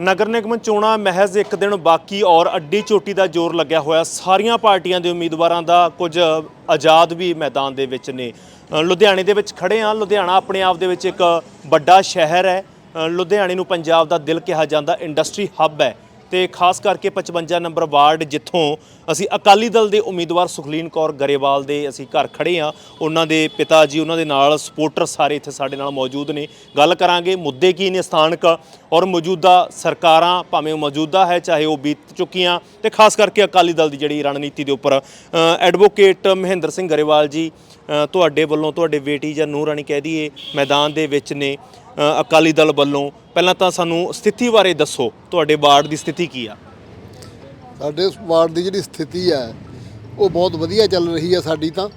ਨਗਰ ਨਿਗਮ ਚੋਣਾਂ ਮਹਿਜ਼ ਇੱਕ ਦਿਨ ਬਾਕੀ ਔਰ ਅੱਡੀ ਚੋਟੀ ਦਾ ਜ਼ੋਰ ਲੱਗਿਆ ਹੋਇਆ। ਸਾਰੀਆਂ ਪਾਰਟੀਆਂ ਦੇ ਉਮੀਦਵਾਰਾਂ ਦਾ ਕੁਝ ਆਜ਼ਾਦ ਵੀ ਮੈਦਾਨ ਦੇ ਵਿੱਚ ਨੇ। ਅ, ਲੁਧਿਆਣੇ ਦੇ ਵਿੱਚ ਖੜੇ ਆ ਲੁਧਿਆਣਾ ਆਪਣੇ ਆਪ ਦੇ ਵਿੱਚ ਇੱਕ ਵੱਡਾ ਸ਼ਹਿਰ ਹੈ। ਅ, ਲੁਧਿਆਣੇ ਨੂੰ ਪੰਜਾਬ ਦਾ ਦਿਲ ਕਿਹਾ ਜਾਂਦਾ ਇੰਡਸਟਰੀ ਹੱਬ ਹੈ। ਤੇ ਖਾਸ ਕਰਕੇ 55 ਨੰਬਰ ਵਾਰਡ ਜਿੱਥੋਂ ਅਸੀਂ ਅਕਾਲੀ ਦਲ ਦੇ ਉਮੀਦਵਾਰ ਸੁਖਲੀਨ ਕੌਰ ਗਰੇਵਾਲ ਦੇ ਅਸੀਂ ਘਰ ਖੜੇ ਆ ਉਹਨਾਂ ਦੇ ਪਿਤਾ ਜੀ, ਉਹਨਾਂ ਦੇ ਨਾਲ ਸਪੋਰਟਰ ਸਾਰੇ ਇੱਥੇ ਸਾਡੇ ਨਾਲ ਮੌਜੂਦ ਨੇ। ਗੱਲ ਕਰਾਂਗੇ ਮੁੱਦੇ ਕੀ ਨੇ ਸਥਾਨਕ ਔਰ ਮੌਜੂਦਾ ਸਰਕਾਰਾਂ ਭਾਵੇਂ ਉਹ ਮੌਜੂਦਾ ਹੈ, ਚਾਹੇ ਉਹ ਬੀਤ ਚੁੱਕੀਆਂ। ਤੇ ਖਾਸ ਕਰਕੇ ਅਕਾਲੀ ਦਲ ਦੀ ਜਿਹੜੀ ਰਣਨੀਤੀ ਦੇ ਉੱਪਰ ਐਡਵੋਕੇਟ ਮਹਿੰਦਰ ਸਿੰਘ ਗਰੇਵਾਲ ਜੀ ਤੁਹਾਡੇ ਵੱਲੋਂ ਤੁਹਾਡੇ ਬੇਟੀ ਜਾਂ ਨੂਰ ਰਾਣੀ ਕਹਿ ਦਈਏ, ਮੈਦਾਨ ਦੇ ਵਿੱਚ ਨੇ ਅਕਾਲੀ ਦਲ ਵੱਲੋਂ। ਪਹਿਲਾਂ ਤਾਂ ਸਾਨੂੰ ਸਥਿਤੀ ਬਾਰੇ ਦੱਸੋ, ਤੁਹਾਡੇ ਵਾਰਡ ਦੀ ਸਥਿਤੀ ਕੀ ਆ? ਸਾਡੇ ਵਾਰਡ ਦੀ ਜਿਹੜੀ ਸਥਿਤੀ ਹੈ, ਉਹ ਬਹੁਤ ਵਧੀਆ ਚੱਲ ਰਹੀ ਹੈ ਸਾਡੀ ਤਾਂ,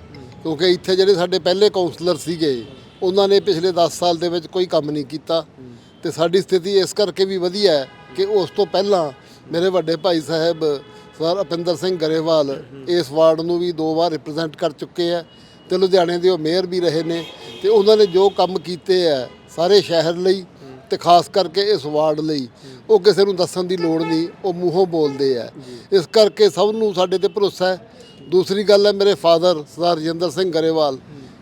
ਕਿਉਂਕਿ ਇੱਥੇ ਜਿਹੜੇ ਸਾਡੇ ਪਹਿਲੇ ਕਾਉਂਸਲਰ ਸੀਗੇ, ਉਹਨਾਂ ਨੇ ਪਿਛਲੇ 10 ਸਾਲ ਦੇ ਵਿੱਚ ਕੋਈ ਕੰਮ ਨਹੀਂ ਕੀਤਾ ਤੇ ਸਾਡੀ ਸਥਿਤੀ ਇਸ ਕਰਕੇ ਵੀ ਵਧੀਆ ਹੈ ਕਿ ਉਸ ਤੋਂ ਪਹਿਲਾਂ ਮੇਰੇ ਵੱਡੇ ਭਾਈ ਸਾਹਿਬ, ਸਰ ਅਪਿੰਦਰ ਸਿੰਘ ਗਰੇਵਾਲ ਇਸ ਵਾਰਡ ਨੂੰ ਵੀ ਦੋ ਵਾਰ ਰਿਪਰੈਜ਼ੈਂਟ ਕਰ ਚੁੱਕੇ ਆ ਤੇ ਲੁਧਿਆਣੇ ਦੇ ਉਹ ਮੇਅਰ ਵੀ ਰਹੇ ਨੇ ਤੇ ਉਹਨਾਂ ਨੇ ਜੋ ਕੰਮ ਕੀਤੇ ਆ ਸਾਰੇ ਸ਼ਹਿਰ ਲਈ ਤੇ ਖਾਸ ਕਰਕੇ ਇਸ ਵਾਰਡ ਲਈ ਉਹ ਕਿਸੇ ਨੂੰ ਦੱਸਣ ਦੀ ਲੋੜ ਨਹੀਂ ਉਹ ਮੂੰਹੋਂ ਬੋਲਦੇ ਆ। ਇਸ ਕਰਕੇ ਸਭ ਨੂੰ ਸਾਡੇ ਤੇ ਭਰੋਸਾ ਹੈ। ਦੂਸਰੀ ਗੱਲ ਹੈ ਮੇਰੇ ਫਾਦਰ ਸਰਦਾਰ ਰਜਿੰਦਰ ਸਿੰਘ ਗਰੇਵਾਲ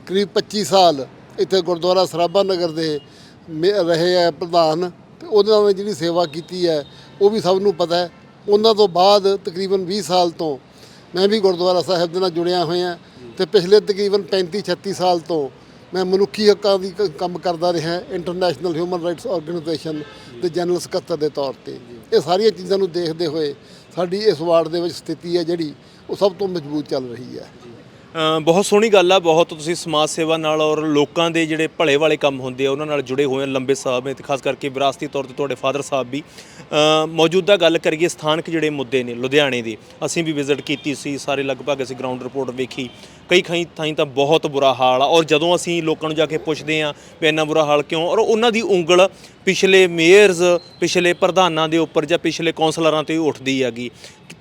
ਕਰੀਬ 25 ਸਾਲ ਇੱਥੇ ਗੁਰਦੁਆਰਾ ਸਰਾਭਾ ਨਗਰ ਦੇ ਰਹੇ ਆ ਪ੍ਰਧਾਨ ਤੇ ਉਹਨਾਂ ਨੇ ਜਿਹੜੀ ਸੇਵਾ ਕੀਤੀ ਹੈ ਉਹ ਵੀ ਸਭ ਨੂੰ ਪਤਾ ਹੈ। ਉਹਨਾਂ ਤੋਂ ਬਾਅਦ ਤਕਰੀਬਨ 20 ਸਾਲ ਤੋਂ ਮੈਂ ਵੀ ਗੁਰਦੁਆਰਾ ਸਾਹਿਬ ਦੇ ਨਾਲ ਜੁੜਿਆ ਹੋਇਆ ਤੇ ਪਿਛਲੇ ਤਕਰੀਬਨ 35 36 ਸਾਲ ਤੋਂ ਮੈਂ ਮਨੁੱਖੀ ਹੱਕਾਂ ਦੀ ਕ- ਕੰਮ ਕਰਦਾ ਰਿਹਾ ਇੰਟਰਨੈਸ਼ਨਲ ਹਿਊਮਨ ਰਾਈਟਸ ਆਰਗੇਨਾਈਜੇਸ਼ਨ ਦੇ ਜਨਰਲ ਸਕੱਤਰ ਦੇ ਤੌਰ ਤੇ। ਇਹ ਸਾਰੀਆਂ ਚੀਜ਼ਾਂ ਨੂੰ ਦੇਖਦੇ ਹੋਏ ਸਾਡੀ ਇਸ ਵਾਰਡ ਦੇ ਵਿੱਚ ਸਥਿਤੀ ਹੈ ਜਿਹੜੀ ਉਹ ਸਭ ਤੋਂ ਮਜ਼ਬੂਤ ਚੱਲ ਰਹੀ ਹੈ। ਬਹੁਤ ਸੋਹਣੀ ਗੱਲ ਆ, ਬਹੁਤ ਤੁਸੀਂ ਸਮਾਜ ਸੇਵਾ ਨਾਲ ਔਰ ਲੋਕਾਂ ਦੇ ਜਿਹੜੇ ਭਲੇ ਵਾਲੇ ਕੰਮ ਹੁੰਦੇ ਆ, ਉਹਨਾਂ ਨਾਲ ਜੁੜੇ ਹੋਏ ਆ ਲੰਬੇ ਸਾਹਿਬ ਨੇ ਤੇ ਖਾਸ ਕਰਕੇ ਵਿਰਾਸਤੀ ਤੌਰ ਤੇ ਤੁਹਾਡੇ ਫਾਦਰ ਸਾਹਿਬ ਵੀ। ਮੌਜੂਦਾ ਗੱਲ ਕਰੀਏ ਸਥਾਨਕ ਜਿਹੜੇ ਮੁੱਦੇ ਨੇ ਲੁਧਿਆਣੇ ਦੇ, ਅਸੀਂ ਵੀ ਵਿਜ਼ਿਟ ਕੀਤੀ ਸੀ, ਸਾਰੇ ਲਗਭਗ ਅਸੀਂ ਗਰਾਊਂਡ ਰਿਪੋਰਟ ਵੇਖੀ। ਕਈ ਖਾਈ ਥਾਈਂ ਤਾਂ ਬਹੁਤ ਬੁਰਾ ਹਾਲ ਆ ਔਰ ਜਦੋਂ ਅਸੀਂ ਲੋਕਾਂ ਨੂੰ ਜਾ ਕੇ ਪੁੱਛਦੇ ਆ ਵੀ ਇੰਨਾ ਬੁਰਾ ਹਾਲ ਕਿਉਂ, ਔਰ ਉਹਨਾਂ ਦੀ ਉਂਗਲ ਪਿਛਲੇ ਮੇਅਰਸ ਪਿਛਲੇ ਪ੍ਰਧਾਨਾਂ ਦੇ ਉੱਪਰ ਜਾਂ ਪਿਛਲੇ ਕੌਂਸਲਰਾਂ ਤੇ ਉੱਠਦੀ ਹੈਗੀ।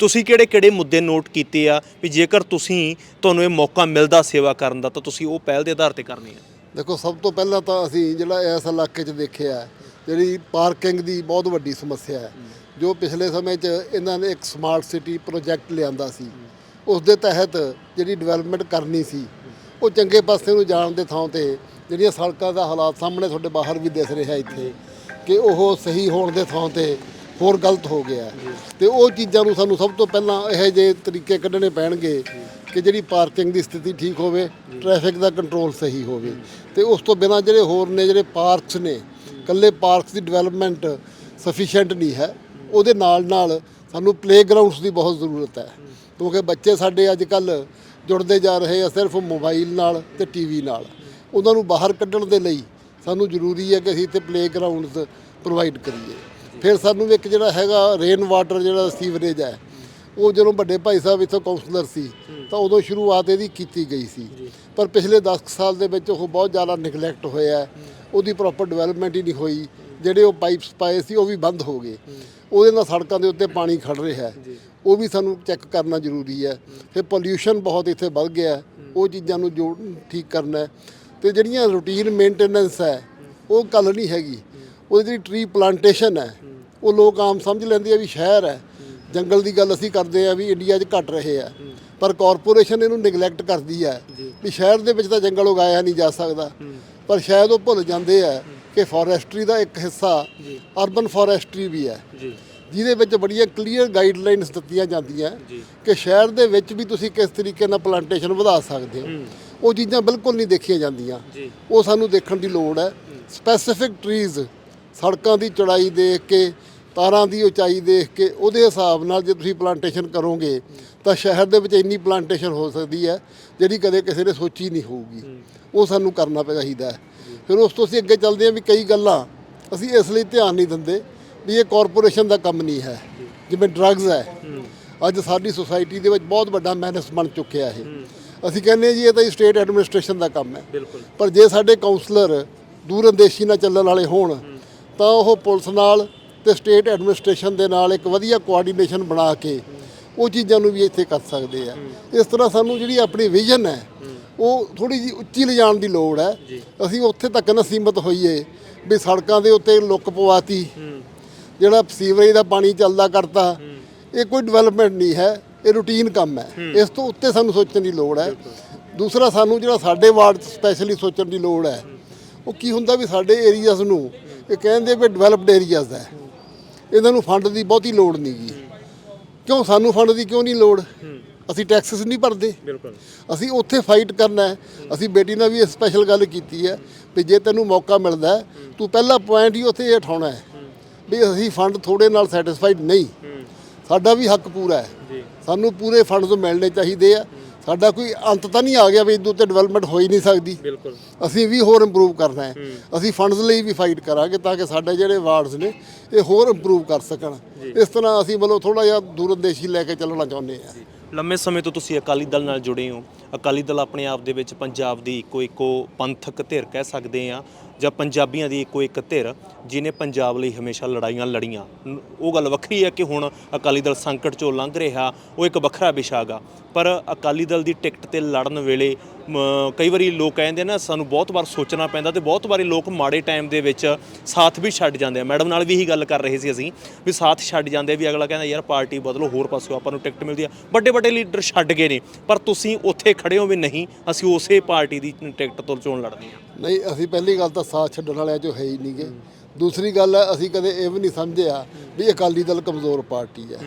ਤੁਸੀਂ ਕਿਹੜੇ ਕਿਹੜੇ ਮੁੱਦੇ ਨੋਟ ਕੀਤੇ ਆ ਵੀ ਜੇਕਰ ਤੁਸੀਂ ਤੁਹਾਨੂੰ ਇਹ ਮੌਕਾ ਮਿਲਦਾ ਸੇਵਾ ਕਰਨ ਦਾ, ਤਾਂ ਤੁਸੀਂ ਉਹ ਪਹਿਲ ਦੇ ਆਧਾਰ ਤੇ ਕਰਨੀ ਆ? ਦੇਖੋ, ਸਭ ਤੋਂ ਪਹਿਲਾਂ ਤਾਂ ਅਸੀਂ ਜਿਹੜਾ ਇਸ ਇਲਾਕੇ 'ਚ ਦੇਖਿਆ ਜਿਹੜੀ ਪਾਰਕਿੰਗ ਦੀ ਬਹੁਤ ਵੱਡੀ ਸਮੱਸਿਆ ਹੈ, ਜੋ ਪਿਛਲੇ ਸਮੇਂ 'ਚ ਇਹਨਾਂ ਨੇ ਇੱਕ ਸਮਾਰਟ ਸਿਟੀ ਪ੍ਰੋਜੈਕਟ ਲਿਆਂਦਾ ਸੀ ਉਸ ਦੇ ਤਹਿਤ ਜਿਹੜੀ ਡਿਵੈਲਪਮੈਂਟ ਕਰਨੀ ਸੀ, ਉਹ ਚੰਗੇ ਪਾਸੇ ਨੂੰ ਜਾਣ ਦੇ ਥਾਂ ਤੇ ਜਿਹੜੀਆਂ ਸੜਕਾਂ ਦਾ ਹਾਲਾਤ ਸਾਹਮਣੇ ਤੁਹਾਡੇ ਬਾਹਰ ਵੀ ਦਿਸ ਰਿਹਾ ਇੱਥੇ, ਕਿ ਉਹ ਸਹੀ ਹੋਣ ਦੇ ਥਾਂ ਤੇ ਹੋਰ ਗਲਤ ਹੋ ਗਿਆ। ਤੇ ਉਹ ਚੀਜ਼ਾਂ ਨੂੰ ਸਾਨੂੰ ਸਭ ਤੋਂ ਪਹਿਲਾਂ ਇਹੋ ਜਿਹੇ ਤਰੀਕੇ ਕੱਢਣੇ ਪੈਣਗੇ ਕਿ ਜਿਹੜੀ ਪਾਰਕਿੰਗ ਦੀ ਸਥਿਤੀ ਠੀਕ ਹੋਵੇ, ਟ੍ਰੈਫਿਕ ਦਾ ਕੰਟਰੋਲ ਸਹੀ ਹੋਵੇ। ਤੇ ਉਸ ਤੋਂ ਬਿਨਾਂ ਜਿਹੜੇ ਹੋਰ ਨੇ, ਜਿਹੜੇ ਪਾਰਕਸ ਨੇ ਕੱਲੇ ਪਾਰਕਸ ਦੀ ਡਿਵੈਲਪਮੈਂਟ ਸਫੀਸ਼ੀਐਂਟ ਨਹੀਂ ਹੈ। ਉਹਦੇ ਨਾਲ ਨਾਲ ਸਾਨੂੰ ਪਲੇਗਰਾਉਂਡਸ ਦੀ ਬਹੁਤ ਜ਼ਰੂਰਤ ਹੈ। ਕਿਉਂਕਿ ਬੱਚੇ ਸਾਡੇ ਅੱਜ ਕੱਲ ਜੁੜਦੇ ਜਾ ਰਹੇ ਆ ਸਿਰਫ ਮੋਬਾਈਲ ਨਾਲ ਤੇ ਟੀਵੀ ਨਾਲ। ਉਹਨਾਂ ਨੂੰ ਬਾਹਰ ਕੱਢਣ ਦੇ ਲਈ ਸਾਨੂੰ ਜ਼ਰੂਰੀ ਹੈ ਕਿ ਅਸੀਂ ਇੱਥੇ ਪਲੇਗਰਾਉਂਡਸ ਪ੍ਰੋਵਾਈਡ ਕਰੀਏ। ਫਿਰ ਸਾਨੂੰ ਇੱਕ ਜਿਹੜਾ ਹੈਗਾ ਰੇਨ ਵਾਟਰ ਜਿਹੜਾ ਸੀਵਰੇਜ ਹੈ ਉਹ ਜਦੋਂ ਵੱਡੇ ਭਾਈ ਸਾਹਿਬ ਇੱਥੋਂ ਕਾਉਂਸਲਰ ਸੀ ਤਾਂ ਉਦੋਂ ਸ਼ੁਰੂਆਤ ਇਹਦੀ ਕੀਤੀ ਗਈ ਸੀ। ਪਰ ਪਿਛਲੇ 10 ਸਾਲ ਦੇ ਵਿੱਚ ਉਹ ਬਹੁਤ ਜ਼ਿਆਦਾ ਨਿਗਲੈਕਟ ਹੋਇਆ ਹੈ। ਉਹਦੀ ਪ੍ਰੋਪਰ ਡਿਵੈਲਪਮੈਂਟ ਹੀ ਨਹੀਂ ਹੋਈ ਜਿਹੜੇ ਉਹ ਪਾਈਪਸ ਪਾਏ ਸੀ ਉਹ ਵੀ ਬੰਦ ਹੋ ਗਏ। ਉਹਦੇ ਨਾਲ ਸੜਕਾਂ ਦੇ ਉੱਤੇ ਪਾਣੀ ਖੜ ਰਿਹਾ ਹੈ। ਉਹ ਵੀ ਸਾਨੂੰ ਚੈੱਕ ਕਰਨਾ ਜ਼ਰੂਰੀ ਹੈ। ਫਿਰ ਪੋਲਿਊਸ਼ਨ ਬਹੁਤ ਇੱਥੇ ਵੱਧ ਗਿਆ। ਉਹ ਚੀਜ਼ਾਂ ਨੂੰ ਜੋ ਠੀਕ ਕਰਨਾ ਹੈ। ਤੇ ਜਿਹੜੀਆਂ ਰੂਟੀਨ ਮੇਨਟੇਨੈਂਸ ਹੈ ਉਹ ਗੱਲ ਨਹੀਂ ਹੈਗੀ। ਉਹਦੀ ਜਿਹੜੀ ਟਰੀ ਪਲਾਂਟੇਸ਼ਨ ਹੈ। ਉਹ ਲੋਕ ਆਮ ਸਮਝ ਲੈਂਦੇ ਆ ਵੀ ਸ਼ਹਿਰ ਹੈ। ਜੰਗਲ ਦੀ ਗੱਲ ਅਸੀਂ ਕਰਦੇ ਆ ਵੀ ਇੰਡੀਆ 'ਚ ਘਟ ਰਹੇ ਆ। ਪਰ ਕਾਰਪੋਰੇਸ਼ਨ ਇਹਨੂੰ ਨੈਗਲੈਕਟ ਕਰਦੀ ਹੈ। ਵੀ ਸ਼ਹਿਰ ਦੇ ਵਿੱਚ ਤਾਂ ਜੰਗਲ ਉਗਾਇਆ ਨਹੀਂ ਜਾ ਸਕਦਾ। ਪਰ ਸ਼ਾਇਦ ਉਹ ਭੁੱਲ ਜਾਂਦੇ ਆ ਕਿ ਫੋਰੈਸਟਰੀ ਦਾ ਇੱਕ ਹਿੱਸਾ ਅਰਬਨ ਫੋਰੈਸਟਰੀ ਵੀ ਹੈ। ਜਿਹਦੇ ਵਿੱਚ ਬੜੀਆਂ ਕਲੀਅਰ ਗਾਈਡਲਾਈਨਸ ਦਿੱਤੀਆਂ ਜਾਂਦੀਆਂ। ਕਿ ਸ਼ਹਿਰ ਦੇ ਵਿੱਚ ਵੀ ਤੁਸੀਂ ਕਿਸ ਤਰੀਕੇ ਨਾਲ ਪਲਾਂਟੇਸ਼ਨ ਵਧਾ ਸਕਦੇ ਹੋ। ਉਹ ਚੀਜ਼ਾਂ ਬਿਲਕੁਲ ਨਹੀਂ ਦੇਖੀਆਂ ਜਾਂਦੀਆਂ। ਉਹ ਸਾਨੂੰ ਦੇਖਣ ਦੀ ਲੋੜ ਹੈ। ਸਪੈਸੀਫਿਕ ਟਰੀਜ਼ ਸੜਕਾਂ ਦੀ ਚੌੜਾਈ ਦੇਖ ਕੇ ਤਾਰਾਂ ਦੀ ਉਚਾਈ ਦੇਖ ਕੇ ਉਹਦੇ ਹਿਸਾਬ ਨਾਲ ਜੇ ਤੁਸੀਂ ਪਲਾਂਟੇਸ਼ਨ ਕਰੋਗੇ ਤਾਂ ਸ਼ਹਿਰ ਦੇ ਵਿੱਚ ਇੰਨੀ ਪਲਾਂਟੇਸ਼ਨ ਹੋ ਸਕਦੀ ਹੈ ਜਿਹੜੀ ਕਦੇ ਕਿਸੇ ਨੇ ਸੋਚੀ ਨਹੀਂ ਹੋਊਗੀ। ਉਹ ਸਾਨੂੰ ਕਰਨਾ ਚਾਹੀਦਾ ਹੈ। ਫਿਰ ਉਸ ਤੋਂ ਅਸੀਂ ਅੱਗੇ ਚੱਲਦੇ ਹਾਂ ਵੀ ਕਈ ਗੱਲਾਂ ਅਸੀਂ ਇਸ ਲਈ ਧਿਆਨ ਨਹੀਂ ਦਿੰਦੇ ਵੀ ਇਹ ਕਾਰਪੋਰੇਸ਼ਨ ਦਾ ਕੰਮ ਨਹੀਂ ਹੈ ਜਿਵੇਂ ਡਰੱਗਸ ਹੈ। ਅੱਜ ਸਾਡੀ ਸੁਸਾਇਟੀ ਦੇ ਵਿੱਚ ਬਹੁਤ ਵੱਡਾ ਮੈਨਸ ਬਣ ਚੁੱਕਿਆ ਇਹ। ਅਸੀਂ ਕਹਿੰਦੇ ਹਾਂ ਜੀ ਇਹ ਤਾਂ ਸਟੇਟ ਐਡਮਿਨਿਸਟ੍ਰੇਸ਼ਨ ਦਾ ਕੰਮ ਹੈ। ਪਰ ਜੇ ਸਾਡੇ ਕਾਉਂਸਲਰ ਦੂਰਅੰਦੇਸ਼ੀ ਨਾਲ ਚੱਲਣ ਵਾਲੇ ਹੋਣ ਤਾਂ ਉਹ ਪੁਲਿਸ ਨਾਲ ਤੇ ਸਟੇਟ ਐਡਮਿਨਿਸਟ੍ਰੇਸ਼ਨ ਦੇ ਨਾਲ ਇੱਕ ਵਧੀਆ ਕੋਆਰਡੀਨੇਸ਼ਨ ਬਣਾ ਕੇ ਉਹ ਚੀਜ਼ਾਂ ਨੂੰ ਵੀ ਇੱਥੇ ਕਰ ਸਕਦੇ ਆ। ਇਸ ਤਰ੍ਹਾਂ ਸਾਨੂੰ ਜਿਹੜੀ ਆਪਣੀ ਵਿਜ਼ਨ ਹੈ ਉਹ ਥੋੜੀ ਜੀ ਉੱਚੀ ਲਿਜਾਣ ਦੀ ਲੋੜ ਹੈ। ਅਸੀਂ ਉੱਥੇ ਤੱਕ ਨਾ ਸੀਮਤ ਹੋਈਏ ਵੀ ਸੜਕਾਂ ਦੇ ਉੱਤੇ ਲੁੱਕ ਪਵਾਤੀ। ਜਿਹੜਾ ਸੀਵਰੇਜ ਦਾ ਪਾਣੀ ਚੱਲਦਾ ਕਰਤਾ ਇਹ ਕੋਈ ਡਿਵੈਲਪਮੈਂਟ ਨਹੀਂ ਹੈ ਇਹ ਰੂਟੀਨ ਕੰਮ ਹੈ। ਇਸ ਤੋਂ ਉੱਤੇ ਸਾਨੂੰ ਸੋਚਣ ਦੀ ਲੋੜ ਹੈ। ਦੂਸਰਾ ਸਾਨੂੰ ਜਿਹੜਾ ਸਾਡੇ ਵਾਰਡ ਸਪੈਸ਼ਲੀ ਸੋਚਣ ਦੀ ਲੋੜ ਹੈ ਉਹ ਕੀ ਹੁੰਦਾ ਵੀ ਸਾਡੇ ਏਰੀਆਜ਼ ਨੂੰ ਇਹ ਕਹਿੰਦੇ ਵੀ ਡਿਵੈਲਪਡ ਏਰੀਆਜ਼ ਹੈ। ਇਹਨਾਂ ਨੂੰ ਫੰਡ ਦੀ ਬਹੁਤੀ ਲੋੜ ਨਹੀਂ ਗੀ ਕਿਉਂ? ਸਾਨੂੰ ਫੰਡ ਦੀ ਕਿਉਂ ਨਹੀਂ ਲੋੜ? ਅਸੀਂ ਟੈਕਸਸ ਨਹੀਂ ਭਰਦੇ। ਬਿਲਕੁਲ। ਅਸੀਂ ਉੱਥੇ ਫਾਈਟ ਕਰਨਾ ਹੈ। ਅਸੀਂ ਬੇਟੀ ਨਾਲ ਵੀ ਸਪੈਸ਼ਲ ਗੱਲ ਕੀਤੀ ਹੈ ਵੀ ਜੇ ਤੈਨੂੰ ਮੌਕਾ ਮਿਲਦਾ ਤੂੰ ਪਹਿਲਾ ਪੁਆਇੰਟ ਹੀ ਉੱਥੇ ਉਠਾਉਣਾ ਹੈ। ਵੀ ਅਸੀਂ ਫੰਡ ਥੋੜੇ ਨਾਲ ਸੈਟੀਸਫਾਈਡ ਨਹੀਂ। ਸਾਡਾ ਵੀ ਹੱਕ ਪੂਰਾ ਹੈ। ਸਾਨੂੰ ਪੂਰੇ ਫੰਡਸ ਮਿਲਣੇ ਚਾਹੀਦੇ ਆ। ਸਾਡਾ ਕੋਈ ਅੰਤ ਤਾਂ ਨਹੀਂ ਆ ਗਿਆ ਵੀ ਇਦੋਂ ਤੇ ਡਿਵੈਲਪਮੈਂਟ ਹੋ ਹੀ ਨਹੀਂ ਸਕਦੀ। ਬਿਲਕੁਲ। ਅਸੀਂ ਵੀ ਹੋਰ ਇੰਪਰੂਵ ਕਰਨਾ ਹੈ। ਅਸੀਂ ਫੰਡਸ ਲਈ ਵੀ ਫਾਈਟ ਕਰਾਂਗੇ ਤਾਂ ਕਿ ਸਾਡੇ ਜਿਹੜੇ ਵਾਰਡਸ ਨੇ ਇਹ ਹੋਰ ਇੰਪਰੂਵ ਕਰ ਸਕਣ। ਇਸ ਤਰ੍ਹਾਂ ਅਸੀਂ ਮਤਲਬ ਥੋੜਾ ਜਿਹਾ ਦੂਰਅੰਦੇਸ਼ੀ ਲੈ ਕੇ ਚੱਲਣਾ ਚਾਹੁੰਦੇ ਹਾਂ। ਲੰਮੇ ਸਮੇਂ ਤੋਂ ਤੁਸੀਂ ਅਕਾਲੀ ਦਲ ਨਾਲ ਜੁੜੇ ਹੋ। ਅਕਾਲੀ ਦਲ ਆਪਣੇ ਆਪ ਦੇ ਵਿੱਚ ਪੰਜਾਬ ਦੀ ਇੱਕੋ ਇੱਕੋ ਪੰਥਕ ਧਿਰ ਕਹਿ ਸਕਦੇ ਆ ਜਾਂ ਪੰਜਾਬੀਆਂ ਦੀ ਇੱਕੋ ਇੱਕ ਧਿਰ ਜਿਨੇ ਪੰਜਾਬ ਲਈ ਹਮੇਸ਼ਾ ਲੜਾਈਆਂ ਲੜੀਆਂ। ਉਹ ਗੱਲ ਵੱਖਰੀ ਹੈ ਕਿ ਹੁਣ ਅਕਾਲੀ ਦਲ ਸੰਕਟ ਚੋਂ ਲੰਘ ਰਿਹਾ, ਉਹ ਇੱਕ ਵੱਖਰਾ ਵਿਸ਼ਾ ਗਾ। ਪਰ ਅਕਾਲੀ ਦਲ ਦੀ ਟਿਕਟ ਤੇ ਲੜਨ ਵੇਲੇ ਕਈ ਵਾਰੀ ਲੋਕ ਕਹਿੰਦੇ ਨਾ, ਸਾਨੂੰ ਬਹੁਤ ਵਾਰ ਸੋਚਣਾ ਪੈਂਦਾ ਤੇ ਬਹੁਤ ਵਾਰੀ ਲੋਕ ਮਾੜੇ ਟਾਈਮ ਦੇ ਵਿੱਚ ਸਾਥ ਵੀ ਛੱਡ ਜਾਂਦੇ ਆ। ਮੈਡਮ ਨਾਲ ਵੀ ਇਹੀ ਗੱਲ ਕਰ ਰਹੇ ਸੀ ਅਸੀਂ, ਵੀ ਸਾਥ ਛੱਡ ਜਾਂਦੇ ਵੀ ਅਗਲਾ ਕਹਿੰਦਾ, ਯਾਰ ਪਾਰਟੀ ਬਦਲੋ, ਹੋਰ ਪਾਸੋਂ ਆਪਾਂ ਨੂੰ ਟਿਕਟ ਮਿਲਦੀ ਆ। ਵੱਡੇ ਵੱਡੇ ਲੀਡਰ ਛੱਡ ਗਏ ਨੇ, ਪਰ ਤੁਸੀਂ ਉੱਥੇ ਖੜੇ ਹੋ ਵੀ ਨਹੀਂ, ਅਸੀਂ ਉਸੇ ਪਾਰਟੀ ਦੀ ਟਿਕਟ ਤੋਂ ਚੋਣ ਲੜਨੀ ਆ ਨਹੀਂ, ਅਸੀਂ ਪਹਿਲੀ ਗੱਲ ਤਾਂ ਸਾਥ ਛੱਡਣ ਵਾਲਿਆਂ ਚੋਂ ਹੈ ਹੀ ਨਹੀਂਗੇ ਦੂਸਰੀ ਗੱਲ ਹੈ, ਅਸੀਂ ਕਦੇ ਇਹ ਵੀ ਨਹੀਂ ਸਮਝਿਆ ਵੀ ਅਕਾਲੀ ਦਲ ਕਮਜ਼ੋਰ ਪਾਰਟੀ ਹੈ।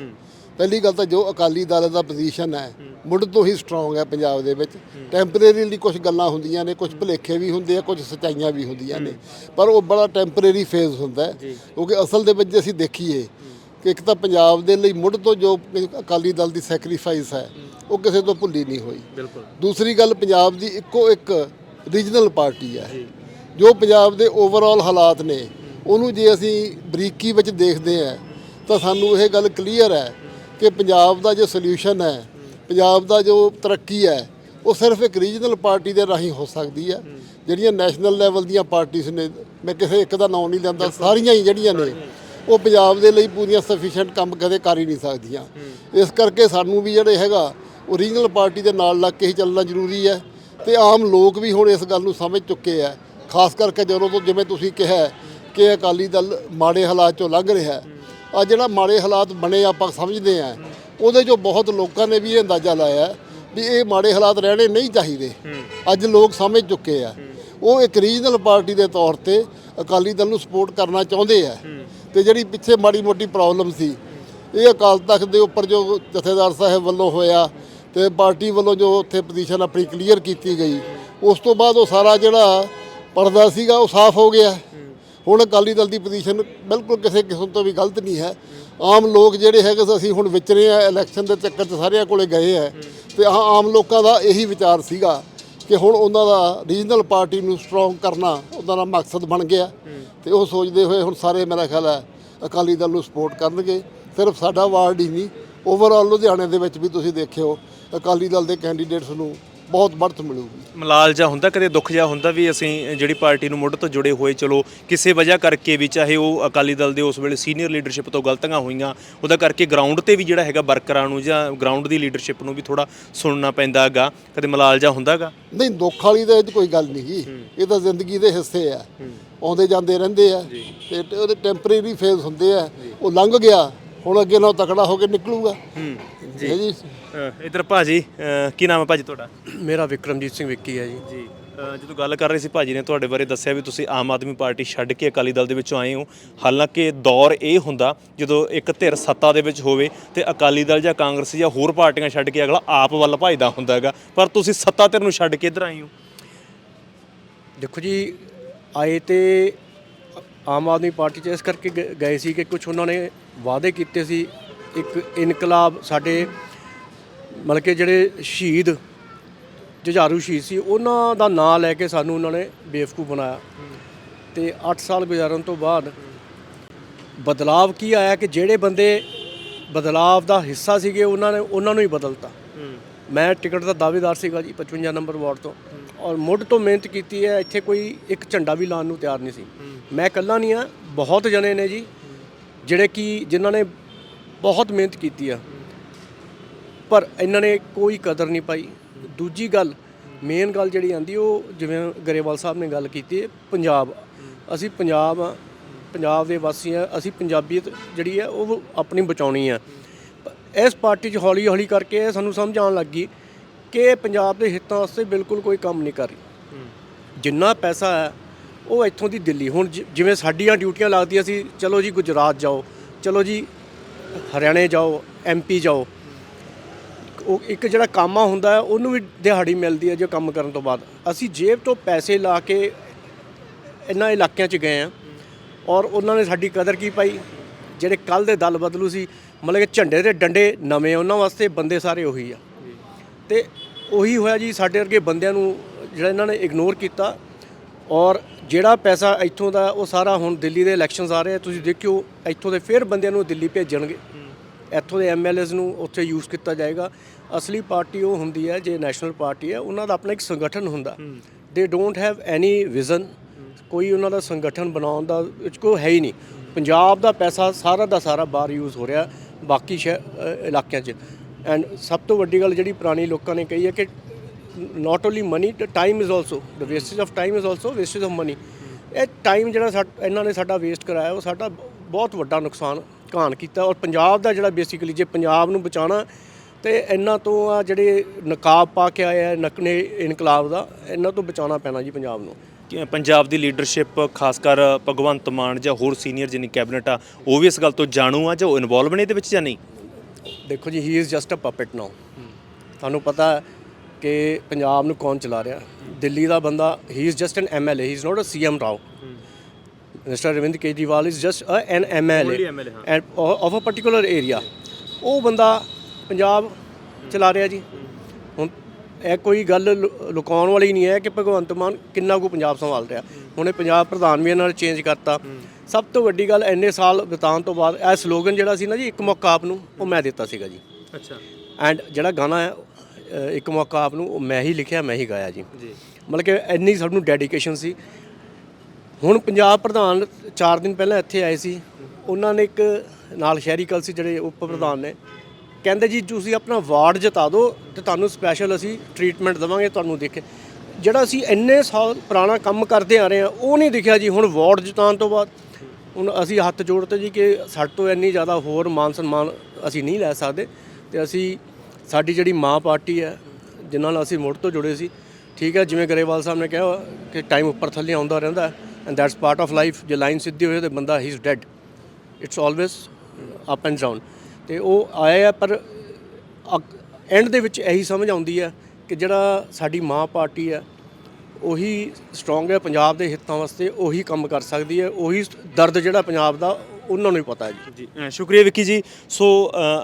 ਪਹਿਲੀ ਗੱਲ ਤਾਂ ਜੋ ਅਕਾਲੀ ਦਲ ਦਾ ਪੋਜੀਸ਼ਨ ਹੈ ਮੁੱਢ ਤੋਂ ਹੀ ਸਟਰੋਂਗ ਹੈ ਪੰਜਾਬ ਦੇ ਵਿੱਚ। ਟੈਂਪਰੇਰੀਲੀ ਕੁਝ ਗੱਲਾਂ ਹੁੰਦੀਆਂ ਨੇ ਕੁਝ ਭੁਲੇਖੇ ਵੀ ਹੁੰਦੇ ਆ ਕੁਝ ਸਚਾਈਆਂ ਵੀ ਹੁੰਦੀਆਂ ਨੇ। ਪਰ ਉਹ ਬੜਾ ਟੈਂਪਰੇਰੀ ਫੇਜ਼ ਹੁੰਦਾ ਕਿਉਂਕਿ ਅਸਲ ਦੇ ਵਿੱਚ ਜੇ ਅਸੀਂ ਦੇਖੀਏ ਕਿ ਇੱਕ ਤਾਂ ਪੰਜਾਬ ਦੇ ਲਈ ਮੁੱਢ ਤੋਂ ਜੋ ਅਕਾਲੀ ਦਲ ਦੀ ਸੈਕਰੀਫਾਈਸ ਹੈ ਉਹ ਕਿਸੇ ਤੋਂ ਭੁੱਲੀ ਨਹੀਂ ਹੋਈ। ਦੂਸਰੀ ਗੱਲ ਪੰਜਾਬ ਦੀ ਇੱਕੋ ਇੱਕ ਰੀਜਨਲ ਪਾਰਟੀ ਹੈ। ਜੋ ਪੰਜਾਬ ਦੇ ਓਵਰਆਲ ਹਾਲਾਤ ਨੇ ਉਹਨੂੰ ਜੇ ਅਸੀਂ ਬਰੀਕੀ ਵਿੱਚ ਦੇਖਦੇ ਹਾਂ ਤਾਂ ਸਾਨੂੰ ਇਹ ਗੱਲ ਕਲੀਅਰ ਹੈ ਕਿ ਪੰਜਾਬ ਦਾ ਜੋ ਸੋਲੂਸ਼ਨ ਹੈ ਪੰਜਾਬ ਦਾ ਜੋ ਤਰੱਕੀ ਹੈ ਉਹ ਸਿਰਫ ਇੱਕ ਰੀਜਨਲ ਪਾਰਟੀ ਦੇ ਰਾਹੀਂ ਹੋ ਸਕਦੀ ਹੈ। ਜਿਹੜੀਆਂ ਨੈਸ਼ਨਲ ਲੈਵਲ ਦੀਆਂ ਪਾਰਟੀਆਂ ਨੇ ਮੈਂ ਕਿਸੇ ਇੱਕ ਦਾ ਨਾਮ ਨਹੀਂ ਲੈਂਦਾ ਸਾਰੀਆਂ ਹੀ ਜਿਹੜੀਆਂ ਨੇ ਉਹ ਪੰਜਾਬ ਦੇ ਲਈ ਪੂਰੀਆਂ ਸਫੀਸ਼ੀਐਂਟ ਕੰਮ ਕਦੇ ਕਰ ਹੀ ਨਹੀਂ ਸਕਦੀਆਂ। ਇਸ ਕਰਕੇ ਸਾਨੂੰ ਵੀ ਜਿਹੜੇ ਹੈਗਾ ਉਹ ਰੀਜਨਲ ਪਾਰਟੀ ਦੇ ਨਾਲ ਲੱਗ ਕੇ ਹੀ ਚੱਲਣਾ ਜ਼ਰੂਰੀ ਹੈ ਤੇ ਆਮ ਲੋਕ ਵੀ ਹੁਣ ਇਸ ਗੱਲ ਨੂੰ ਸਮਝ ਚੁੱਕੇ ਆ ਖਾਸ ਕਰਕੇ ਜਦੋਂ ਤੋਂ ਜਿਵੇਂ ਤੁਸੀਂ ਕਿਹਾ ਕਿ ਅਕਾਲੀ ਦਲ ਮਾੜੇ ਹਾਲਾਤ ਚੋਂ ਲੰਘ ਰਿਹਾ ਆ ਜਿਹੜਾ ਮਾੜੇ ਹਾਲਾਤ ਬਣੇ ਆਪਾਂ ਸਮਝਦੇ ਆ ਉਹਦੇ ਚੋਂ ਬਹੁਤ ਲੋਕਾਂ ਨੇ ਵੀ ਇਹ ਅੰਦਾਜ਼ਾ ਲਾਇਆ ਵੀ ਇਹ ਮਾੜੇ ਹਾਲਾਤ ਰਹਿਣੇ ਨਹੀਂ ਚਾਹੀਦੇ। ਅੱਜ ਲੋਕ ਸਮਝ ਚੁੱਕੇ ਆ। ਉਹ ਇੱਕ ਰੀਜਨਲ ਪਾਰਟੀ ਦੇ ਤੌਰ ਤੇ ਅਕਾਲੀ ਦਲ ਨੂੰ ਸਪੋਰਟ ਕਰਨਾ ਚਾਹੁੰਦੇ ਆ। ਤੇ ਜਿਹੜੀ ਪਿੱਛੇ ਮਾੜੀ ਮੋਟੀ ਪ੍ਰੋਬਲਮ ਸੀ ਇਹ ਅਕਾਲ ਤਖਤ ਦੇ ਉੱਪਰ ਜੋ ਜਥੇਦਾਰ ਸਾਹਿਬ ਵੱਲੋਂ ਹੋਇਆ ਤੇ ਪਾਰਟੀ ਵੱਲੋਂ ਜੋ ਉੱਥੇ ਪੋਜੀਸ਼ਨ ਆਪਣੀ ਕਲੀਅਰ ਕੀਤੀ ਗਈ ਉਸ ਤੋਂ ਬਾਅਦ ਉਹ ਸਾਰਾ ਜਿਹੜਾ ਪਰਦਾ ਸੀਗਾ ਉਹ ਸਾਫ਼ ਹੋ ਗਿਆ। ਹੁਣ ਅਕਾਲੀ ਦਲ ਦੀ ਪੋਜੀਸ਼ਨ ਬਿਲਕੁਲ ਕਿਸੇ ਕਿਸਮ ਤੋਂ ਵੀ ਗਲਤ ਨਹੀਂ ਹੈ। ਆਮ ਲੋਕ ਜਿਹੜੇ ਹੈਗੇ ਅਸੀਂ ਹੁਣ ਵਿਚਰੇ ਆ ਇਲੈਕਸ਼ਨ ਦੇ ਚੱਕਰ 'ਚ ਸਾਰਿਆਂ ਕੋਲੇ ਗਏ ਆ। ਤੇ ਆਮ ਲੋਕਾਂ ਦਾ ਇਹੀ ਵਿਚਾਰ ਸੀਗਾ ਕਿ ਹੁਣ ਉਹਨਾਂ ਦਾ ਰੀਜਨਲ ਪਾਰਟੀ ਨੂੰ ਸਟਰੋਂਗ ਕਰਨਾ ਉਹਨਾਂ ਦਾ ਮਕਸਦ ਬਣ ਗਿਆ। ਤੇ ਉਹ ਸੋਚਦੇ ਹੋਏ ਹੁਣ ਸਾਰੇ ਮੇਰਾ ਖਿਆਲ ਹੈ ਅਕਾਲੀ ਦਲ ਨੂੰ ਸਪੋਰਟ ਕਰਨਗੇ। ਸਿਰਫ ਸਾਡਾ ਵਾਰਡ ਹੀ ਨਹੀਂ ਓਵਰਆਲ ਲੁਧਿਆਣੇ ਦੇ ਵਿੱਚ ਵੀ ਤੁਸੀਂ ਦੇਖਿਓ ਅਕਾਲੀ ਦਲ ਦੇ ਕੈਂਡੀਡੇਟਸ ਨੂੰ ਬਹੁਤ ਬੜਤ ਮਿਲੂਗੀ। ਮਲਾਲ ਜਾਂ ਹੁੰਦਾ ਕਦੇ ਦੁੱਖ ਜਾਂ ਹੁੰਦਾ ਵੀ ਅਸੀਂ ਜਿਹੜੀ ਪਾਰਟੀ ਨੂੰ ਮੁੱਢ ਤੋਂ ਜੁੜੇ ਹੋਏ ਚਲੋ ਕਿਸੇ ਵਜ੍ਹਾ ਕਰਕੇ ਵੀ ਚਾਹੇ ਉਹ ਅਕਾਲੀ ਦਲ ਦੇ ਉਸ ਵੇਲੇ ਸੀਨੀਅਰ ਲੀਡਰਸ਼ਿਪ ਤੋਂ ਗਲਤੀਆਂ ਹੋਈਆਂ ਉਹਦਾ ਕਰਕੇ ਗਰਾਊਂਡ ਤੇ ਵੀ ਜਿਹੜਾ ਹੈਗਾ ਵਰਕਰਾਂ ਨੂੰ ਜਾਂ ਗਰਾਊਂਡ ਦੀ ਲੀਡਰਸ਼ਿਪ ਨੂੰ ਵੀ ਥੋੜਾ ਸੁਣਨਾ ਪੈਂਦਾ ਹੈਗਾ ਕਦੇ ਮਲਾਲ ਜਾਂ ਹੁੰਦਾਗਾ? ਨਹੀਂ ਦੁੱਖ ਵਾਲੀ ਤਾਂ ਇਹ 'ਚ ਕੋਈ ਗੱਲ ਨਹੀਂ। ਇਹ ਤਾਂ ਜ਼ਿੰਦਗੀ ਦੇ ਹਿੱਸੇ ਆ। ਆਉਂਦੇ ਜਾਂਦੇ ਰਹਿੰਦੇ ਆ। ਤੇ ਉਹਦੇ ਟੈਂਪਰੇਰੀ ਫੇਜ਼ ਹੁੰਦੇ ਆ। ਉਹ ਲੰਘ ਗਿਆ ਹੁਣ ਅੱਗੇ ਨਾਲੋਂ ਤਕੜਾ ਹੋ ਕੇ ਨਿਕਲੂਗਾ। ਜੀ ਇਧਰ ਭਾਜੀ ਅਹ, ਕੀ ਨਾਮ ਹੈ ਭਾਜੀ ਤੁਹਾਡਾ? ਮੇਰਾ ਵਿਕਰਮਜੀਤ ਸਿੰਘ ਵਿੱਕੀ ਹੈ ਜੀ। ਜੀ ਜਦੋਂ ਗੱਲ ਕਰ ਰਹੇ ਸੀ ਭਾਜੀ ਨੇ ਤੁਹਾਡੇ ਬਾਰੇ ਦੱਸਿਆ ਵੀ ਤੁਸੀਂ ਆਮ ਆਦਮੀ ਪਾਰਟੀ ਛੱਡ ਕੇ ਅਕਾਲੀ ਦਲ ਦੇ ਵਿੱਚੋਂ ਆਏ ਹੋ। ਹਾਲਾਂਕਿ ਦੌਰ ਇਹ ਹੁੰਦਾ ਜਦੋਂ ਇੱਕ ਧਿਰ ਸੱਤਾ ਦੇ ਵਿੱਚ ਹੋਵੇ ਤੇ ਅਕਾਲੀ ਦਲ ਜਾਂ ਕਾਂਗਰਸ ਜਾਂ ਹੋਰ ਪਾਰਟੀਆਂ ਛੱਡ ਕੇ ਅਗਲਾ ਆਪ ਵੱਲ ਭਜਦਾ ਹੁੰਦਾ ਹੈਗਾ। ਪਰ ਤੁਸੀਂ ਸੱਤਾ ਧਿਰ ਨੂੰ ਛੱਡ ਕੇ ਇੱਧਰ ਆਏ ਹੋ। ਦੇਖੋ ਜੀ ਆਏ ਤੇ ਆਮ ਆਦਮੀ ਪਾਰਟੀ 'ਚ ਇਸ ਕਰਕੇ ਗ- ਗਏ ਸੀ ਕਿ ਕੁਝ ਉਹਨਾਂ ਨੇ ਵਾਅਦੇ ਕੀਤੇ ਸੀ। ਇੱਕ ਇਨਕਲਾਬ ਸਾਡੇ ਮਤਲਬ ਕਿ ਜਿਹੜੇ ਸ਼ਹੀਦ, ਜੁਝਾਰੂ ਸ਼ਹੀਦ ਸੀ, ਉਹਨਾਂ ਦਾ ਨਾਂ ਲੈ ਕੇ ਸਾਨੂੰ ਉਹਨਾਂ ਨੇ ਬੇਵਕੂਫ ਬਣਾਇਆ। ਤੇ 8 ਸਾਲ ਗੁਜ਼ਾਰਨ ਤੋਂ ਬਾਅਦ ਬਦਲਾਵ ਕੀ ਆਇਆ ਕਿ ਜਿਹੜੇ ਬੰਦੇ ਬਦਲਾਵ ਦਾ ਹਿੱਸਾ ਸੀਗੇ, ਉਹਨਾਂ ਨੇ ਉਹਨਾਂ ਨੂੰ ਹੀ ਬਦਲਤਾ। ਮੈਂ ਟਿਕਟ ਦਾ ਦਾਅਵੇਦਾਰ ਸੀਗਾ ਜੀ 55 ਨੰਬਰ ਵਾਰਡ ਤੋਂ। ਔਰ ਮੁੱਢ ਤੋਂ ਮਿਹਨਤ ਕੀਤੀ ਹੈ, ਇੱਥੇ ਕੋਈ ਇੱਕ ਝੰਡਾ ਵੀ ਲਾਉਣ ਨੂੰ ਤਿਆਰ ਨਹੀਂ ਸੀ। ਮੈਂ ਇਕੱਲਾ ਨਹੀਂ ਆ ਬਹੁਤ ਜਣੇ ਨੇ ਜੀ, ਜਿਹੜੇ ਕਿ, ਜਿਨ੍ਹਾਂ ਨੇ ਬਹੁਤ ਮਿਹਨਤ ਕੀਤੀ ਆ। ਪਰ ਇਹਨਾਂ ਨੇ ਕੋਈ ਕਦਰ ਨਹੀਂ ਪਾਈ। ਦੂਜੀ ਗੱਲ ਮੇਨ ਗੱਲ ਜਿਹੜੀ ਆਂਦੀ, ਉਹ ਜਿਵੇਂ ਗਰੇਵਾਲ ਸਾਹਿਬ ਨੇ ਗੱਲ ਕੀਤੀ ਹੈ ਪੰਜਾਬ। ਅਸੀਂ ਪੰਜਾਬ ਆ, ਪੰਜਾਬ ਦੇ ਵਾਸੀ ਆ, ਅਸੀਂ ਪੰਜਾਬੀਅਤ ਜਿਹੜੀ ਹੈ ਉਹ ਆਪਣੀ ਬਚਾਉਣੀ ਆ। ਇਸ ਪਾਰਟੀ 'ਚ ਹੌਲੀ ਹੌਲੀ ਕਰਕੇ ਇਹ ਸਾਨੂੰ ਸਮਝ ਆਉਣ ਲੱਗੀ ਕਿ ਪੰਜਾਬ ਦੇ ਹਿੱਤਾਂ ਵਾਸਤੇ ਬਿਲਕੁਲ ਕੋਈ ਕੰਮ ਨਹੀਂ ਕਰ ਰਹੀ। ਜਿੰਨਾ ਪੈਸਾ ਹੈ, ਉਹ ਇੱਥੋਂ ਦੀ ਦਿੱਲੀ। ਹੁਣ ਜਿ- ਜਿਵੇਂ ਸਾਡੀਆਂ ਡਿਊਟੀਆਂ ਲੱਗਦੀਆਂ ਸੀ, ਚਲੋ ਜੀ ਗੁਜਰਾਤ ਜਾਓ, ਚਲੋ ਜੀ ਹਰਿਆਣੇ ਜਾਓ ਐਮਪੀ ਜਾਓ ਉਹ ਇੱਕ ਜਿਹੜਾ ਕਾਮਾ ਹੁੰਦਾ ਉਹਨੂੰ ਵੀ ਦਿਹਾੜੀ ਮਿਲਦੀ ਹੈ ਜੋ ਕੰਮ ਕਰਨ ਤੋਂ ਬਾਅਦ। ਅਸੀਂ ਜੇਬ ਤੋਂ ਪੈਸੇ ਲਾ ਕੇ ਇਹਨਾਂ ਇਲਾਕਿਆਂ 'ਚ ਗਏ ਆ ਔਰ ਉਹਨਾਂ ਨੇ ਸਾਡੀ ਕਦਰ ਕੀ ਪਾਈ। ਜਿਹੜੇ ਕੱਲ ਦੇ ਦਲ ਬਦਲੂ ਸੀ, ਮਤਲਬ ਕਿ ਝੰਡੇ ਦੇ ਡੰਡੇ ਨਵੇਂ ਉਹਨਾਂ ਵਾਸਤੇ ਬੰਦੇ ਸਾਰੇ ਉਹੀ ਆ। ਤੇ ਉਹੀ ਹੋਇਆ ਜੀ, ਸਾਡੇ ਵਰਗੇ ਬੰਦਿਆਂ ਨੂੰ ਜਿਹੜਾ ਇਹਨਾਂ ਨੇ ਇਗਨੋਰ ਕੀਤਾ ਔਰ ਜਿਹੜਾ ਪੈਸਾ ਇੱਥੋਂ ਦਾ, ਉਹ ਸਾਰਾ ਹੁਣ ਦਿੱਲੀ ਦੇ ਇਲੈਕਸ਼ਨਸ ਆ ਰਹੇ ਆ। ਤੁਸੀਂ ਦੇਖਿਓ, ਇੱਥੋਂ ਦੇ ਫਿਰ ਬੰਦਿਆਂ ਨੂੰ ਦਿੱਲੀ ਭੇਜਣਗੇ। ਇੱਥੋਂ ਦੇ ਐਮਐਲਏਸ ਨੂੰ ਉੱਥੇ ਯੂਜ਼ ਕੀਤਾ ਜਾਏਗਾ। ਅਸਲੀ ਪਾਰਟੀ ਉਹ ਹੁੰਦੀ ਹੈ ਜੇ ਨੈਸ਼ਨਲ ਪਾਰਟੀ ਹੈ ਉਹਨਾਂ ਦਾ ਆਪਣਾ ਇੱਕ ਸੰਗਠਨ ਹੁੰਦਾ। They don't have any vision ਕੋਈ ਉਹਨਾਂ ਦਾ ਸੰਗਠਨ ਬਣਾਉਣ ਦਾ ਵਿੱਚ ਕੋਈ ਹੈ ਹੀ ਨਹੀਂ। ਪੰਜਾਬ ਦਾ ਪੈਸਾ ਸਾਰਾ ਦਾ ਸਾਰਾ ਬਾਹਰ ਯੂਜ਼ ਹੋ ਰਿਹਾ ਬਾਕੀ ਇਲਾਕਿਆਂ 'ਚ। ਐਂਡ ਸਭ ਤੋਂ ਵੱਡੀ ਗੱਲ ਜਿਹੜੀ ਪੁਰਾਣੀ ਲੋਕਾਂ ਨੇ ਕਹੀ ਹੈ ਕਿ not only money time is also the wastage of time is also wastage of money ਇਹ ਟਾਈਮ ਜਿਹੜਾ ਇਹਨਾਂ ਨੇ ਸਾਡਾ ਵੇਸਟ ਕਰਾਇਆ ਉਹ ਸਾਡਾ ਬਹੁਤ ਵੱਡਾ ਨੁਕਸਾਨ ਘਾਣ ਕੀਤਾ। ਔਰ ਪੰਜਾਬ ਦਾ ਜਿਹੜਾ ਬੇਸਿਕਲੀ ਜੇ ਪੰਜਾਬ ਨੂੰ ਬਚਾਉਣਾ ਤੇ ਇਹਨਾਂ ਤੋਂ ਆ ਜਿਹੜੇ ਨਕਾਬ ਪਾ ਕੇ ਆਏ ਆ ਨਕਨੇ ਇਨਕਲਾਬ ਦਾ ਇਹਨਾਂ ਤੋਂ ਬਚਾਉਣਾ ਪੈਣਾ ਜੀ ਪੰਜਾਬ ਨੂੰ। ਕਿ ਪੰਜਾਬ ਦੀ ਲੀਡਰਸ਼ਿਪ ਖਾਸ ਕਰ ਭਗਵੰਤ ਮਾਨ ਜਾਂ ਹੋਰ ਸੀਨੀਅਰ ਜਿੰਨੀ ਕੈਬਨਿਟ ਆ ਉਹ ਵੀ ਇਸ ਗੱਲ ਤੋਂ ਜਾਣੂ ਆ ਜਾਂ ਉਹ ਇਨਵੋਲਵ ਨੇ ਇਹਦੇ ਵਿੱਚ ਜਾਂ ਨਹੀਂ? ਦੇਖੋ ਜੀ he is just a puppet now ਤੁਹਾਨੂੰ ਪਤਾ ਹੈ ਕਿ ਪੰਜਾਬ ਨੂੰ ਕੌਣ ਚਲਾ ਰਿਹਾ? ਦਿੱਲੀ ਦਾ ਬੰਦਾ ਹੀ is just an MLA he is not a CM Rao mister Arvind Kejriwal is just uh an MLA of uh particular area ਉਹ ਬੰਦਾ ਪੰਜਾਬ ਚਲਾ ਰਿਹਾ ਜੀ। ਹੁਣ ਇਹ ਕੋਈ ਗੱਲ ਲੁ- ਲੁਕਾਉਣ ਵਾਲੀ ਨਹੀਂ ਹੈ ਕਿ ਭਗਵੰਤ ਮਾਨ ਕਿੰਨਾ ਕੁ ਪੰਜਾਬ ਸੰਭਾਲ ਰਿਹਾ। ਹੁਣੇ ਪੰਜਾਬ ਪ੍ਰਧਾਨ ਵੀ ਇਹਨਾਂ ਨੇ ਚੇਂਜ ਕਰਤਾ। ਸਭ ਤੋਂ ਵੱਡੀ ਗੱਲ ਇੰਨੇ ਸਾਲ ਬਿਤਾਉਣ ਤੋਂ ਬਾਅਦ ਇਹ ਸਲੋਗਨ ਜਿਹੜਾ ਸੀ ਨਾ ਜੀ ਇੱਕ ਮੌਕਾ ਆਪ ਨੂੰ ਉਹ ਮੈਂ ਦਿੱਤਾ ਸੀਗਾ ਜੀ। ਅੱਛਾ। ਐਂਡ ਜਿਹੜਾ ਗਾਣਾ ਹੈ ਅ, ਇੱਕ ਮੌਕਾ ਆਪ ਨੂੰ ਉਹ ਮੈਂ ਹੀ ਲਿਖਿਆ ਮੈਂ ਹੀ ਗਾਇਆ ਜੀ। ਜੀ। ਮਤਲਬ ਕਿ ਇੰਨੀ ਸਾਨੂੰ ਡੈਡੀਕੇਸ਼ਨ ਸੀ। ਹੁਣ ਪੰਜਾਬ ਪ੍ਰਧਾਨ 4 ਦਿਨ ਪਹਿਲਾਂ ਇੱਥੇ ਆਏ ਸੀ। ਉਹਨਾਂ ਨੇ ਇੱਕ ਨਾਲ ਸ਼ਹਿਰੀ ਕਲਸੀ ਜਿਹੜੇ ਉਪ ਪ੍ਰਧਾਨ ਨੇ ਕਹਿੰਦੇ ਜੀ ਤੁਸੀਂ ਆਪਣਾ ਵਾਰਡ ਜਿਤਾ ਦਿਓ ਤੇ ਤੁਹਾਨੂੰ ਸਪੈਸ਼ਲ ਅਸੀਂ ਟ੍ਰੀਟਮੈਂਟ ਦੇਵਾਂਗੇ ਤੁਹਾਨੂੰ ਦੇਖੇ। ਜਿਹੜਾ ਅਸੀਂ ਇੰਨੇ ਸਾਲ ਪੁਰਾਣਾ ਕੰਮ ਕਰਦੇ ਆ ਰਹੇ ਆ, ਉਹ ਨਹੀਂ ਦਿਖਿਆ ਜੀ। ਹੁਣ ਵਾਰਡ ਜਿਤਾਉਣ ਤੋਂ ਬਾਅਦ ਹੁਣ ਅਸੀਂ ਹੱਥ ਜੋੜਤੇ ਜੀ ਕਿ ਸਾਡੇ ਤੋਂ ਇੰਨੀ ਜ਼ਿਆਦਾ ਹੋਰ ਮਾਨ ਸਨਮਾਨ ਅਸੀਂ ਨਹੀਂ ਲੈ ਸਕਦੇ ਤੇ ਅਸੀਂ ਸਾਡੀ ਜਿਹੜੀ ਮਾਂ ਪਾਰਟੀ ਹੈ, ਜਿਨ੍ਹਾਂ ਨਾਲ ਅਸੀਂ ਮੁੜ ਤੋਂ ਜੁੜੇ ਸੀ, ਠੀਕ ਹੈ, ਜਿਵੇਂ ਗਰੇਵਾਲ ਸਾਹਿਬ ਨੇ ਕਿਹਾ ਕਿ ਟਾਈਮ ਉੱਪਰ ਥੱਲੇ ਆਉਂਦਾ ਰਹਿੰਦਾ and that's part of life ਜੇ ਲਾਈਨ ਸਿੱਧੀ ਹੋਏ ਤੇ ਬੰਦਾ ਹੀ is dead it's always up and down ਤੇ ਉਹ ਆਏ ਆ, ਪਰ ਐਂਡ ਦੇ ਵਿੱਚ ਇਹੀ ਸਮਝ ਆਉਂਦੀ ਹੈ ਕਿ ਜਿਹੜਾ ਸਾਡੀ ਮਾਂ ਪਾਰਟੀ ਹੈ ਉਹੀ ਸਟਰੋਂਗ ਹੈ ਪੰਜਾਬ ਦੇ ਹਿੱਤਾਂ ਵਾਸਤੇ, ਉਹੀ ਕੰਮ ਕਰ ਸਕਦੀ ਹੈ ਉਹੀ ਦਰਦ ਜਿਹੜਾ ਪੰਜਾਬ ਦਾ, ਉਹਨਾਂ ਨੂੰ ਹੀ ਪਤਾ ਹੈ ਜੀ ਜੀ ਸ਼ੁਕਰੀਆ ਵਿੱਕੀ ਜੀ। ਸੋ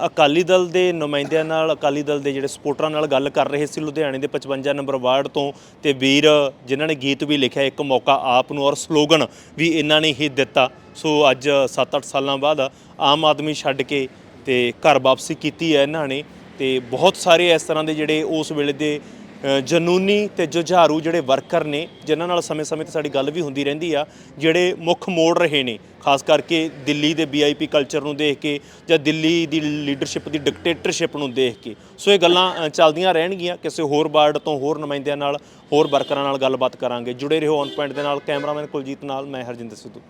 ਅਕਾਲੀ ਦਲ ਦੇ ਨੁਮਾਇੰਦਿਆਂ ਨਾਲ, ਅਕਾਲੀ ਦਲ ਦੇ ਜਿਹੜੇ ਸਪੋਰਟਰਾਂ ਨਾਲ ਗੱਲ ਕਰ ਰਹੇ ਸੀ ਲੁਧਿਆਣੇ ਦੇ 55 ਨੰਬਰ ਵਾਰਡ ਤੋਂ ਤੇ ਵੀਰ, ਜਿਨ੍ਹਾਂ ਨੇ ਗੀਤ ਵੀ ਲਿਖਿਆ, ਇੱਕ ਮੌਕਾ ਆਪ ਨੂੰ ਔਰ ਸਲੋਗਨ ਵੀ ਇਹਨਾਂ ਨੇ ਹੀ ਦਿੱਤਾ। ਸੋ ਅੱਜ 7-8 ਸਾਲਾਂ ਬਾਅਦ ਆਮ ਆਦਮੀ ਛੱਡ ਕੇ ਤੇ ਘਰ ਵਾਪਸੀ ਕੀਤੀ ਹੈ ਇਹਨਾਂ ਨੇ ਤੇ ਬਹੁਤ ਸਾਰੇ ਇਸ ਤਰ੍ਹਾਂ ਦੇ ਜਿਹੜੇ ਉਸ ਵੇਲੇ ਦੇ ਅ, ਜਨੂਨੀ ਤੇ ਜੁਝਾਰੂ ਜਿਹੜੇ ਵਰਕਰ ਨੇ ਜਿਨ੍ਹਾਂ ਨਾਲ ਸਮੇਂ-ਸਮੇਂ ਤੇ ਸਾਡੀ ਗੱਲ ਵੀ ਹੁੰਦੀ ਰਹਿੰਦੀ ਆ ਜਿਹੜੇ ਮੁੱਖ ਮੋੜ ਰਹੇ ਨੇ ਖਾਸ ਕਰਕੇ ਦਿੱਲੀ ਦੇ ਵੀਆਈਪੀ ਕਲਚਰ ਨੂੰ ਦੇਖ ਕੇ ਜਾਂ ਦਿੱਲੀ ਦੀ ਲੀਡਰਸ਼ਿਪ ਦੀ ਡਿਕਟੇਟਰਸ਼ਿਪ ਨੂੰ ਦੇਖ ਕੇ। ਸੋ ਇਹ ਗੱਲਾਂ ਚੱਲਦੀਆਂ ਰਹਿਣਗੀਆਂ ਕਿਸੇ ਹੋਰ ਵਾਰਡ ਤੋਂ ਹੋਰ ਨੁਮਾਇੰਦਿਆਂ ਨਾਲ ਹੋਰ ਵਰਕਰਾਂ ਨਾਲ ਗੱਲਬਾਤ ਕਰਾਂਗੇ। ਜੁੜੇ ਰਹੋ ਔਨ ਪੁਆਇੰਟ ਦੇ ਨਾਲ ਕੈਮਰਾਮੈਨ ਕੁਲਜੀਤ ਨਾਲ ਮੈਂ ਹਰਜਿੰਦਰ ਸਿੱਧੂ।